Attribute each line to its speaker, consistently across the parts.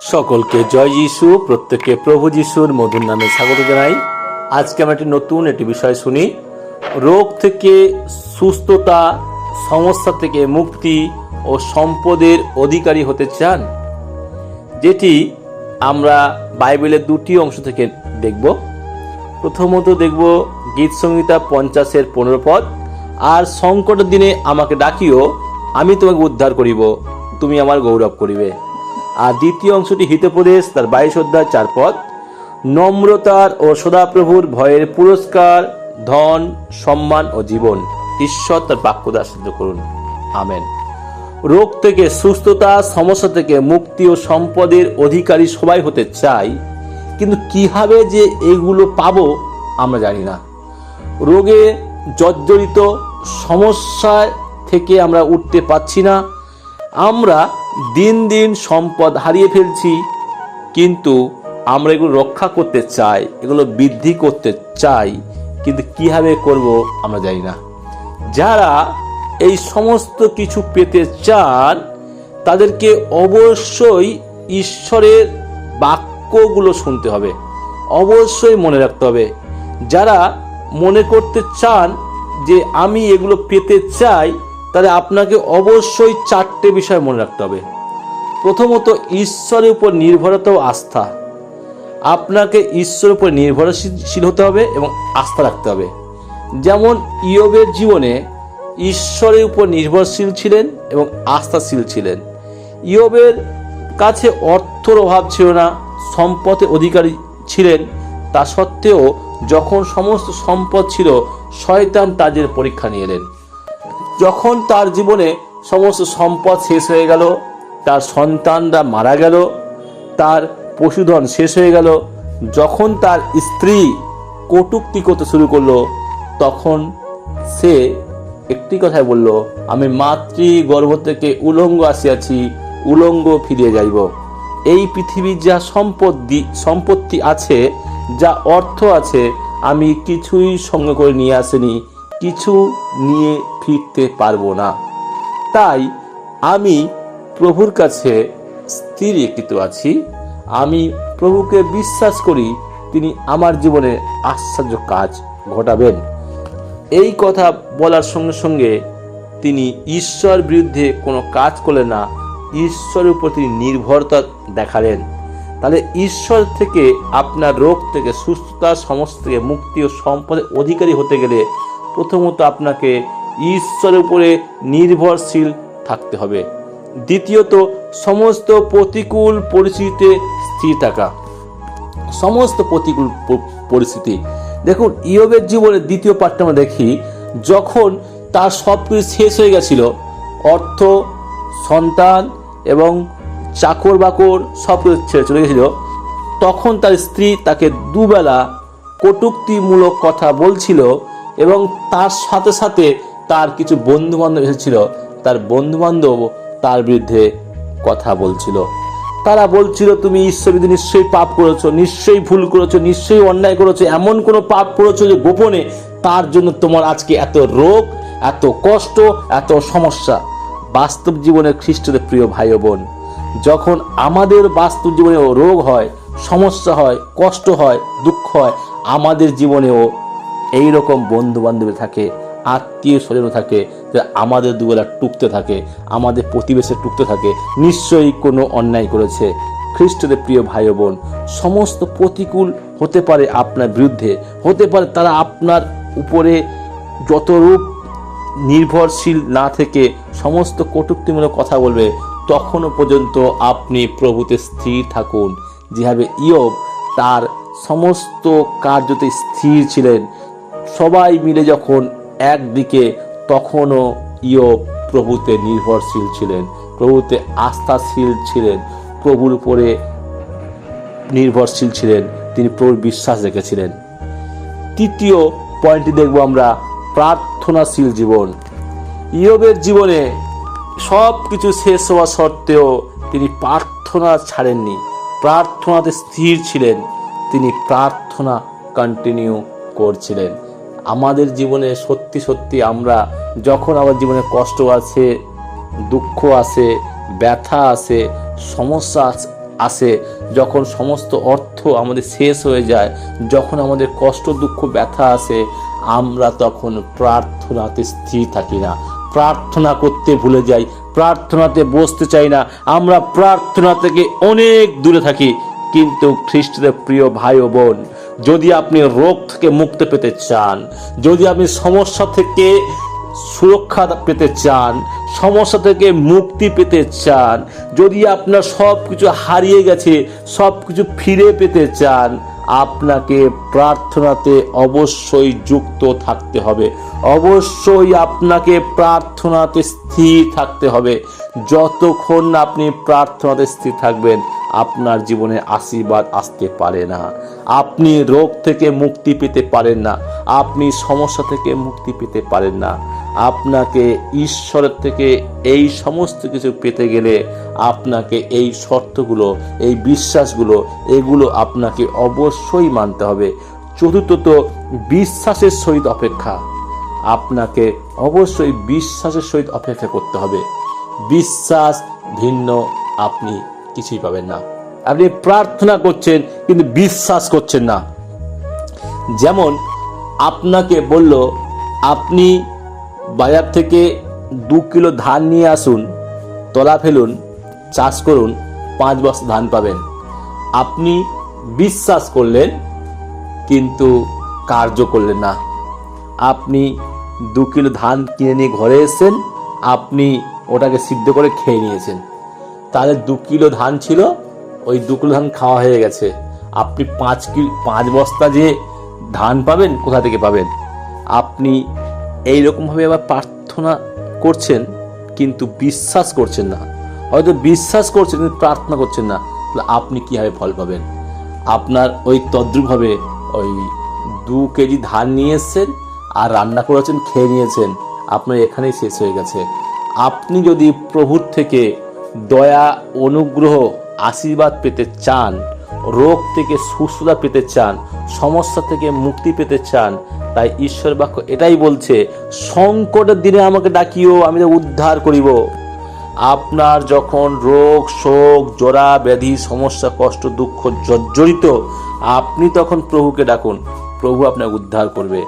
Speaker 1: সকলকে জয় যিশু, প্রত্যেককে প্রভু যিশুর মধুর নামে স্বাগত জানাই। আজকে আমরা একটি নতুন একটি বিষয় শুনি। রোগ থেকে সুস্থতা, সমস্যা থেকে মুক্তি ও সম্পদের অধিকারী হতে চান, যেটি আমরা বাইবেলের দুটি অংশ থেকে দেখব। প্রথমত দেখব গীত সংহিতা পঞ্চাশের পনেরো পদ, আর সংকটের দিনে আমাকে ডাকিও, আমি তোমাকে উদ্ধার করিব, তুমি আমার গৌরব করিবে। আর দ্বিতীয় অংশটি হিতপ্রদেশ তার বাইশ অধ্যায় চার পদ। নম্রতার ও সদাপ্রভুর ভয়ের পুরস্কার, ধন, সম্মান ও জীবন। ঈশ্বর তার বাক্য দ্বারা করুন। আমেন। রোগ থেকে সুস্থতা, সমস্যা থেকে মুক্তি ও সম্পদের অধিকারী সবাই হতে চাই, কিন্তু কীভাবে যে এগুলো পাবো আমরা জানি না। রোগে জর্জরিত, সমস্যায় থেকে আমরা উঠতে পারছি না। আমরা দিন দিন সম্পদ হারিয়ে ফেলছি, কিন্তু আমরা এগুলো রক্ষা করতে চাই, এগুলো বৃদ্ধি করতে চাই, কিন্তু কীভাবে করব আমরা জানি না। যারা এই সমস্ত কিছু পেতে চান, তাদেরকে অবশ্যই ঈশ্বরের বাক্যগুলো শুনতে হবে, অবশ্যই মনে রাখতে হবে। যারা মনে করতে চান যে আমি এগুলো পেতে চাই তাহলে আপনাকে অবশ্যই চারটে বিষয় মনে রাখতে হবে। প্রথমত, ঈশ্বরের উপর নির্ভরতা ও আস্থা। আপনাকে ঈশ্বরের উপর নির্ভরশীল হতে হবে এবং আস্থা রাখতে হবে। যেমন, ইয়বের জীবনে ঈশ্বরের উপর নির্ভরশীল ছিলেন এবং আস্থাশীল ছিলেন। ইয়বের কাছে অর্থর অভাব ছিল না সম্পদে অধিকারী ছিলেন। তা সত্ত্বেও, যখন সমস্ত সম্পদ ছিল, শয়তান তাদের পরীক্ষা নিয়ে এলেন। যখন তার জীবনে সমস্ত সম্পদ শেষ হয়ে গেল, তার সন্তানরা মারা গেল, তার পশুধন শেষ হয়ে গেল, যখন তার স্ত্রী কটুক্তি করতে শুরু করল, তখন সে একটি কথাই বলল, আমি মাতৃ গর্ভ থেকে উলঙ্গ আসিয়াছি, উলঙ্গ ফিরিয়ে যাইব। এই পৃথিবীর যা সম্পত্তি সম্পত্তি আছে, যা অর্থ আছে, আমি কিছুই সঙ্গে করে নিয়ে আসিনি। কিছু নিয়ে ফিরতে পারব না। তাই আমি প্রভুর কাছে স্থির একৃত আছি। আমি প্রভুকে বিশ্বাস করি, তিনি আমার জীবনে আশ্চর্য কাজ ঘটাবেন। এই কথা বলার সঙ্গে সঙ্গে তিনি ঈশ্বর বিরুদ্ধে কোনো কাজ করলেন না, ঈশ্বরের উপর তিনি নির্ভরতা দেখালেন। তাহলে ঈশ্বর থেকে আপনার রোগ থেকে সুস্থতা সমস্ত থেকে মুক্তি ও সম্পদের অধিকারী হতে গেলে প্রথমত আপনাকে ঈশ্বরের উপরে নির্ভরশীল থাকতে হবে। দ্বিতীয়ত, সমস্ত প্রতিকূল পরিস্থিতিতে স্থির থাকা। সমস্ত প্রতিকূল পরিস্থিতি। দেখুন, ইয়বের জীবনের দ্বিতীয় পার্টটা আমরা দেখি, যখন তার সব কিছু শেষ হয়ে গেছিল, অর্থ, সন্তান এবং চাকর বাকর সব কিছু ছেড়ে চলে গেছিল, তখন তার স্ত্রী তাকে দুবেলা কটুক্তিমূলক কথা বলছিল এবং তার সাথে সাথে তার কিছু বন্ধু বান্ধব এসেছিল। তার বন্ধু বান্ধব তার বিরুদ্ধে কথা বলছিল। তারা বলছিল, তুমি ঈশ্বর নিশ্চয়ই পাপ করেছ, নিশ্চয়ই ভুল করেছ, নিশ্চয়ই অন্যায় করেছ, এমন কোনো পাপ করেছ যে গোপনে তার জন্য তোমার আজকে এত রোগ, এত কষ্ট, এত সমস্যা। বাস্তব জীবনে খ্রিস্টদের প্রিয় ভাই বোন, যখন আমাদের বাস্তব জীবনেও রোগ হয়, সমস্যা হয়, কষ্ট হয়, দুঃখ হয়, আমাদের জীবনেও এই রকম বন্ধু বান্ধবী থাকে, আত্মীয় স্বজন থাকে আমাদের দুবেলা টুকতে থাকে, আমাদের প্রতিবেশে টুকতে থাকে, নিশ্চয়ই কোনো অন্যায় করেছে। খ্রিস্টদের প্রিয় ভাই বোন, সমস্ত প্রতিকূল হতে পারে আপনার বিরুদ্ধে, হতে পারে তারা আপনার উপরে যতরূপ নির্ভরশীল না থেকে সমস্ত কটুক্তিমূলক কথা বলবে, তখনও পর্যন্ত আপনি প্রভুতে স্থির থাকুন। যেভাবে ইয়ব তার সমস্ত কার্যতে স্থির ছিলেন সবাই মিলে যখন একদিকে, তখনও ইয়ব প্রভুতে নির্ভরশীল ছিলেন, প্রভুতে আস্থাশীল ছিলেন, প্রভুর উপরে নির্ভরশীল ছিলেন, তিনি প্রভুর বিশ্বাস রেখেছিলেন। তৃতীয় পয়েন্টটি দেখব আমরা, প্রার্থনাশীল জীবন। ইয়বের জীবনে সব কিছু শেষ হওয়া সত্ত্বেও তিনি প্রার্থনা ছাড়েননি, প্রার্থনাতে স্থির ছিলেন, তিনি প্রার্থনা কন্টিনিউ করছিলেন। আমাদের জীবনে সত্যি সত্যি আমরা যখন আমার জীবনে কষ্ট আছে, দুঃখ আছে, ব্যথা আছে, সমস্যা আস- যখন সমস্ত অর্থ আমাদের শেষ হয়ে যায়, যখন আমাদের কষ্ট, দুঃখ, ব্যথা আসে আমরা তখন প্রার্থনাতে স্থির থাকি না। প্রার্থনা করতে ভুলে যাই, প্রার্থনাতে বসতে চাই না। আমরা প্রার্থনা থেকে অনেক দূরে থাকি। কিন্তু খ্রিস্টদের প্রিয় ভাই ও বোন যদি আপনি রোগ থেকে মুক্তি পেতে চান, যদি আপনি সমস্যা থেকে সুরক্ষা পেতে চান, সমস্যা থেকে মুক্তি পেতে চান, যদি আপনার সব কিছু হারিয়ে গেছে সব কিছু ফিরে পেতে চান, আপনাকে প্রার্থনাতে অবশ্যই যুক্ত থাকতে হবে। অবশ্যই আপনাকে প্রার্থনাতে স্থির থাকতে হবে। যতক্ষণ আপনি প্রার্থনাতে স্থির থাকবেন আপনার জীবনে আশীর্বাদ আসতে পারে না। আপনি রোগ থেকে মুক্তি পেতে পারেন না। আপনি সমস্যা থেকে মুক্তি পেতে পারেন না। আপনাকে ঈশ্বরের থেকে এই সমস্ত কিছু পেতে গেলে আপনাকে এই শর্তগুলো, এই বিশ্বাসগুলো, এগুলো আপনাকে অবশ্যই মানতে হবে। চতুর্থত, বিশ্বাসের সহিত অপেক্ষা। আপনাকে অবশ্যই বিশ্বাসের সহিত অপেক্ষা করতে হবে। বিশ্বাস ভিন্ন আপনি কিছুই পাবেন না। আপনি প্রার্থনা করছেন, কিন্তু বিশ্বাস করছেন না। যেমন আপনাকে বলল, আপনি বাজার থেকে দু কিলো ধান নিয়ে আসুন, তলা ফেলুন, চাষ করুন, পাঁচ বস্তা ধান পাবেন। আপনি বিশ্বাস করলেন, কিন্তু কার্য করলেন না। আপনি দু কিলো ধান কিনে নিয়ে ঘরে এসেছেন, আপনি ওটাকে সিদ্ধ করে খেয়ে নিয়েছেন। তাহলে দু কিলো ধান ছিল, ওই দু কিলো ধান খাওয়া হয়ে গেছে। আপনি পাঁচ কিলো, পাঁচ বস্তা যে ধান পাবেন, কোথা থেকে পাবেন? আপনি এই রকমভাবে আবার প্রার্থনা করছেন, কিন্তু বিশ্বাস করছেন না। হয়তো বিশ্বাস করছেন, কিন্তু প্রার্থনা করছেন না। তাহলে আপনি কীভাবে ফল পাবেন? আপনার ওই তদ্রুপভাবে ওই দু কেজি ধান নিয়ে এসছেন, আর রান্না করেছেন, খেয়ে নিয়েছেন, আপনার এখানেই শেষ হয়ে গেছে। আপনি যদি প্রভুর থেকে দয়া, অনুগ্রহ, আশীর্বাদ পেতে চান, রোগ থেকে সুস্থতা পেতে চান, সমস্যা থেকে মুক্তি পেতে চান, তাই ঈশ্বর বাক্য এটাই বলছে সংকটের দিনে আমাকে ডাকিও, আমি উদ্ধার করিব। আপনার যখন রোগ, শোক, জরা, ব্যাধি, সমস্যা, কষ্ট, দুঃখ জর্জরিত, আপনি তখন প্রভুকে ডাকুন, প্রভু আপনাকে উদ্ধার করবে।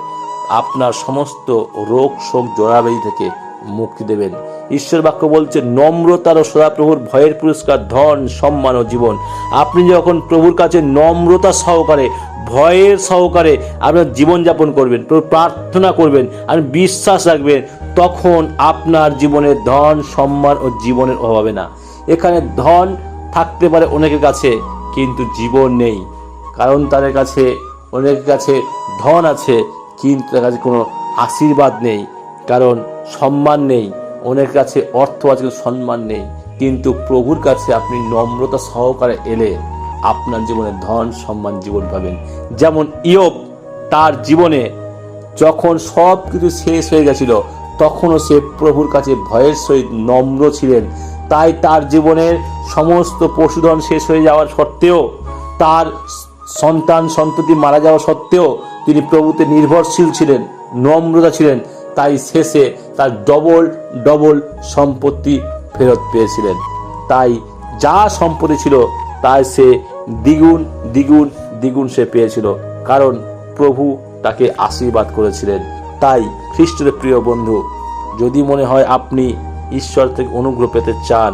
Speaker 1: আপনার সমস্ত রোগ, শোক, জরা, ব্যাধি থেকে মুক্তি দেবেন। ঈশ্বর বাক্য বলছে, নম্রতার ও সদাপ্রভুর ভয়ের পুরস্কার, ধন, সম্মান ও জীবন। আপনি যখন প্রভুর কাছে নম্রতা সহকারে, ভয়ের সহকারে আপনার জীবনযাপন করবেন প্রার্থনা করবেন, আর বিশ্বাস রাখবেন, তখন আপনার জীবনে ধন, সম্মান ও জীবনের অভাব না। এখানে ধন থাকতে পারে অনেকের কাছে, কিন্তু জীবন নেই। কারণ তাদের কাছে, অনেকের কাছে ধন আছে, কিন্তু তার কাছে কোনো আশীর্বাদ নেই। কারণ সম্মান নেই, অনেকের কাছে অর্থ কিন্তু সম্মান নেই। কিন্তু প্রভুর কাছে আপনি নম্রতা সহকারে এলে আপনার জীবনে ধন সম্মান জীবন পাবেন। যেমন ইয়ব তার জীবনে যখন সব কিছু শেষ হয়ে গেছিল, তখনও সে প্রভুর কাছে ভয়ের সহিত নম্র ছিলেন। তাই তার জীবনের সমস্ত পশুধন শেষ হয়ে যাওয়ার সত্ত্বেও, তার সন্তান সন্ততি মারা যাওয়া সত্ত্বেও তিনি প্রভুতে নির্ভরশীল ছিলেন, নম্রতা ছিলেন। তাই শেষে তার ডবল ডবল সম্পত্তি ফেরত পেয়েছিলেন। তাই যা সম্পত্তি ছিল, তাই সে দ্বিগুণ দ্বিগুণ দ্বিগুণ সে পেয়েছিল, কারণ প্রভু তাকে আশীর্বাদ করেছিলেন। তাই খ্রিস্টের প্রিয় বন্ধু, যদি মনে হয় আপনি ঈশ্বর থেকে অনুগ্রহ পেতে চান,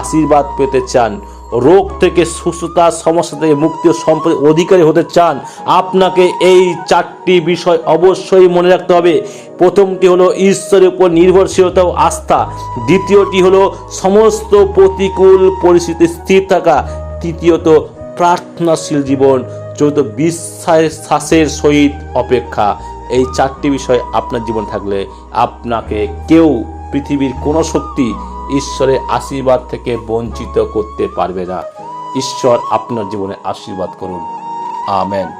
Speaker 1: আশীর্বাদ পেতে চান রোগ থেকে সুস্থতা, সমস্যা থেকে মুক্তি ও সম্পদের অধিকারী হতে চান, আপনাকে এই চারটি বিষয় অবশ্যই মনে রাখতে হবে। প্রথমটি হলো ঈশ্বরের উপর নির্ভরশীলতা ও আস্থা। দ্বিতীয়টি হলো সমস্ত প্রতিকূল পরিস্থিতি স্থির থাকা। তৃতীয়ত, প্রার্থনাশীল জীবন। চতুর্থ, বিশ্বাসের সহিত অপেক্ষা। এই চারটি বিষয় আপনার জীবন থাকলে আপনাকে কেউ পৃথিবীর কোনো শক্তি ঈশ্বরের আশীর্বাদ থেকে বঞ্চিত করতে পারবে না। ঈশ্বর আপনার জীবনে আশীর্বাদ করুন। আমেন।